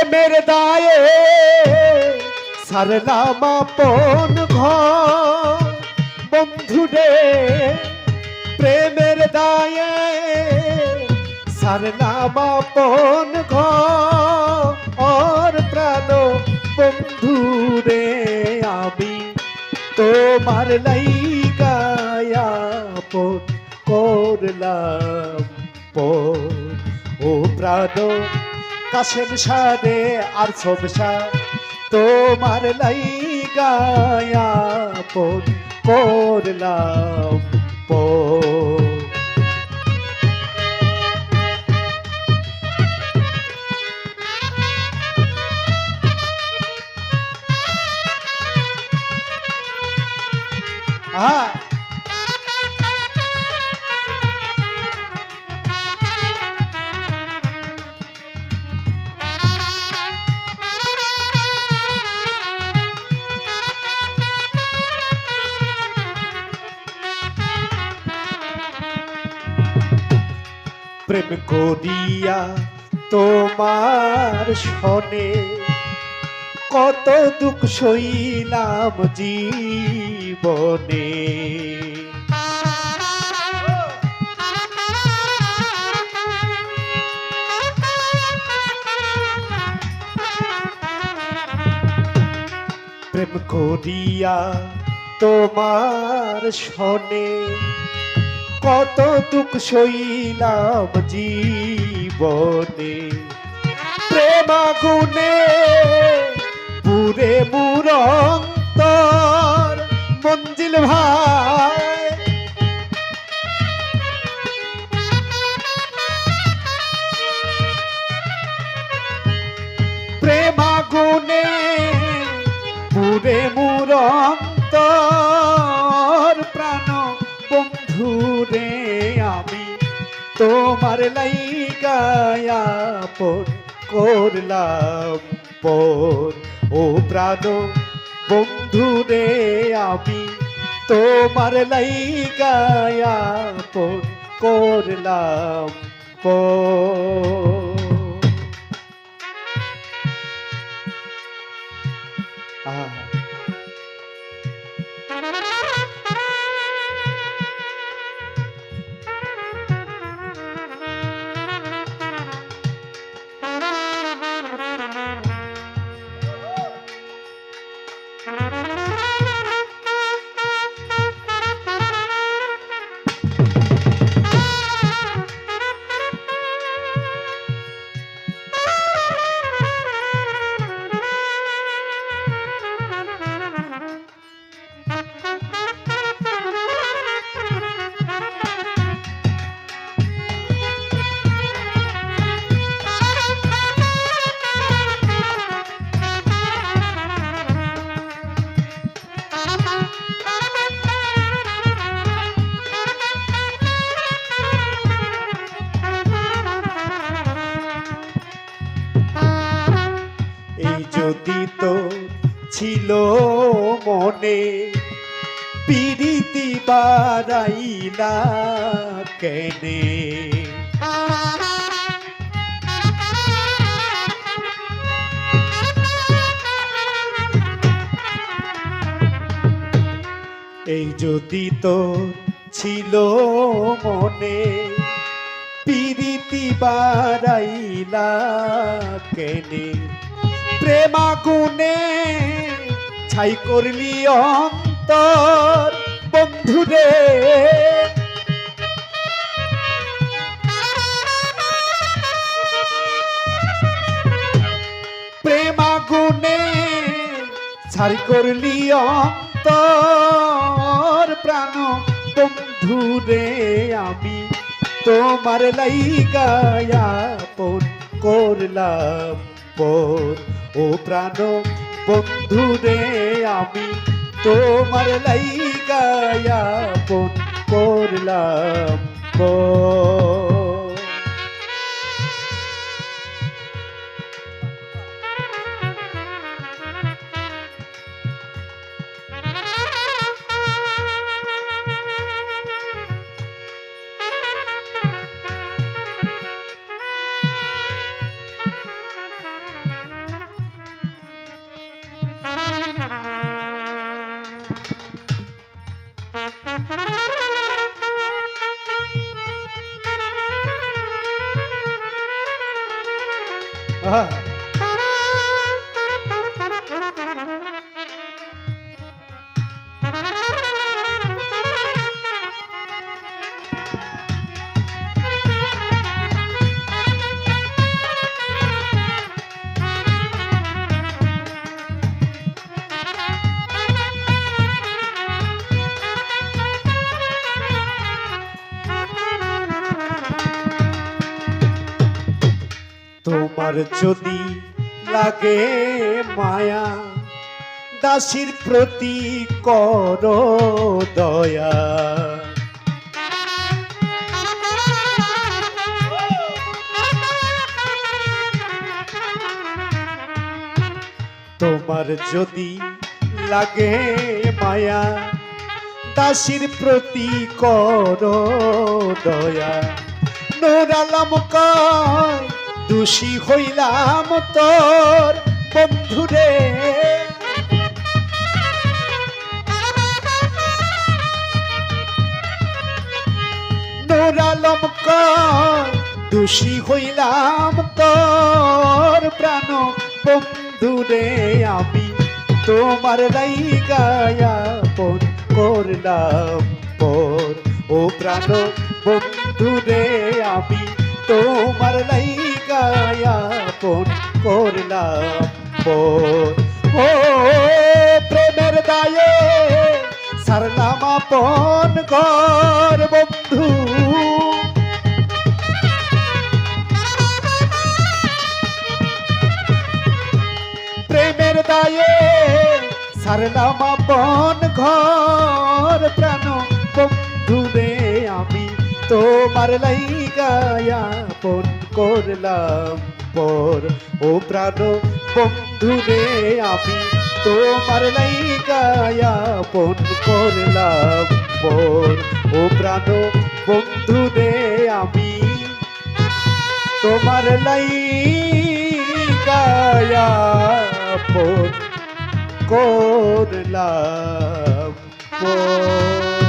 প্রেমের দায়ে সারলাম আপন ঘর। বন্ধুরে, প্রেমের দায়ে সারলাম আপন ঘর। প্রাণ বন্ধুরে, আমি তোমার লাইগায়াপন করলাম ও প্রাণ কাশেম সাদে আর সব তোমার লাই গায়া করলাম পর। প্রেম করিয়া তোমার শনে কত দুঃখ সইলাম জীবনে। প্রেম করিয়া তোমার শনে কত দুঃখ সইলাম জীবনে। প্রেমাগুনে পুরে মুরন্তর মঞ্জিল ভাই। তোমার লাইগায়াপন করলাম পর। ও প্রাণ বন্ধুরে আমি তোমার লাইগায়াপন করলাম পর। আহা। ছিল মনে পিরিতি বারাইলা কেনে। এই যদি তো ছিল মনে পিরিতি বারাইলা কেনে। প্রেমাগুনে ছাই করলি অন্তর বন্ধুরে প্রেমাগুনে ছাই করলি অন্তর, প্রাণ বন্ধুরে আমি তোমার লাইগায়াপন করলাম পর, ও প্রাণ বন্ধুরে আমি তোমার লাইগায়াপন করলাম পর তোমার যদি লাগে মায়া, দাসীর প্রতি কর দয়া। তোমার যদি লাগে মায়া, দাসীর প্রতি কর দয়া। নোরালাম কয় দোষী হইলাম তোর বন্ধুরে নোরালম দোষী হইলাম তোর প্রাণ বন্ধুরে আমি তোমার লাইগায়াপন করলাম পর ও প্রাণ বন্ধুরে আমি তোমার লাইগায়াপন করলাম পর। ও প্রেমের দায়ে সারলাম আপন ঘর, বন্ধু। প্রেমের দায়ে সারলাম আপন ঘর, প্রাণ বন্ধুরে আমি তোমার লাইগায়াপন করলাম পর। ও প্রাণ বন্ধুরে আমি তোমার লাইগায়াপন করলাম পর। ও প্রাণ বন্ধুরে আমি তোমার লাইগায়াপন করলাম পর।